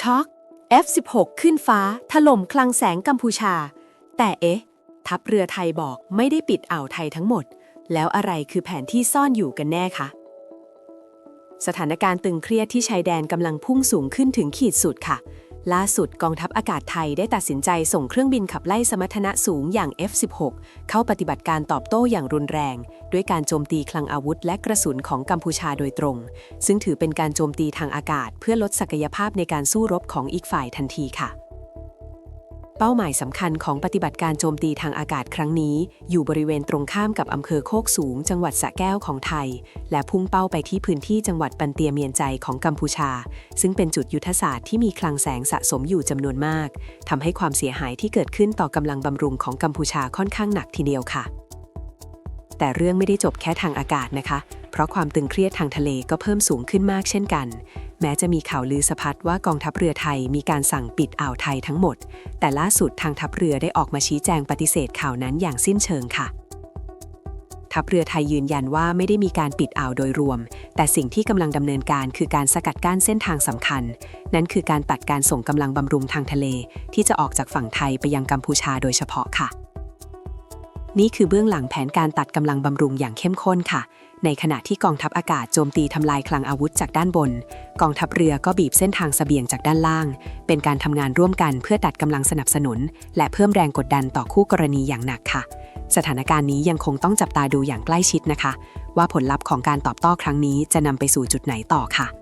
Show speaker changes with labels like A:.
A: ช็อก F16 ขึ้นฟ้า ถล่มคลังแสงกัมพูชา แต่เอ๊ะ ทัพเรือไทยบอกไม่ได้ปิดอ่าวไทยทั้งหมด แล้วอะไรคือแผนที่ซ่อนอยู่กันแน่คะ สถานการณ์ตึงเครียดที่ชายแดนกำลังพุ่งสูงขึ้นถึงขีดสุดค่ะ ล่าสุดกองทัพอากาศไทยได้ตัดสินใจส่งเครื่องบินขับไล่สมรรถนะสูงอย่าง F16 เข้าปฏิบัติการตอบโต้อย่างรุนแรง ด้วยการโจมตีคลังอาวุธและกระสุนของกัมพูชาโดยตรง ซึ่งถือเป็นการโจมตีทางอากาศ เพื่อลดศักยภาพในการสู้รบของอีกฝ่ายทันทีค่ะ เป้าหมายสำคัญของปฏิบัติการโจมตีทางอากาศครั้งนี้ อยู่บริเวณตรงข้ามกับอำเภอโคกสูง จังหวัดสะแก้วของไทย และพุ่งเป้าไปที่พื้นที่จังหวัดปันเตียเมียนใจของกัมพูชา ซึ่งเป็นจุดยุทธศาสตร์ที่มีคลังแสงสะสมอยู่จำนวนมากทำให้ความเสียหายที่เกิดขึ้นต่อกำลังบำรุงของกัมพูชาค่อนข้างหนักทีเดียวค่ะ แต่เรื่องไม่ได้จบแค่ทางอากาศนะคะ เพราะความตึงเครียดทางทะเลก็เพิ่มสูงขึ้นมากเช่นกัน แม้จะมีข่าวลือสะพัดว่ากองทัพเรือไทยมีการสั่งปิดอ่าวไทยทั้งหมด แต่ล่าสุดทางทัพเรือได้ออกมาชี้แจงปฏิเสธข่าวนั้นอย่างสิ้นเชิงค่ะ ทัพเรือไทยยืนยันว่าไม่ได้มีการปิดอ่าวโดยรวม แต่สิ่งที่กำลังดำเนินการคือการสกัดกั้นเส้นทางสำคัญ นั่นคือการตัดการส่งกำลังบำรุงทางทะเล ที่จะออกจากฝั่งไทยไปยังกัมพูชาโดยเฉพาะค่ะ นี่คือเบื้องหลังแผนการตัดกำลังบำรุงอย่างเข้มข้นค่ะ ในขณะที่กองทัพอากาศโจมตีทำลายคลังอาวุธจากด้านบน กองทัพเรือก็บีบเส้นทางเสบียงจากด้านล่าง เป็นการทำงานร่วมกันเพื่อตัดกำลังสนับสนุน และเพิ่มแรงกดดันต่อคู่กรณีอย่างหนักค่ะ สถานการณ์นี้ยังคงต้องจับตาดูอย่างใกล้ชิดนะคะ ว่าผลลัพธ์ของการตอบโต้ครั้งนี้จะนำไปสู่จุดไหนต่อค่ะ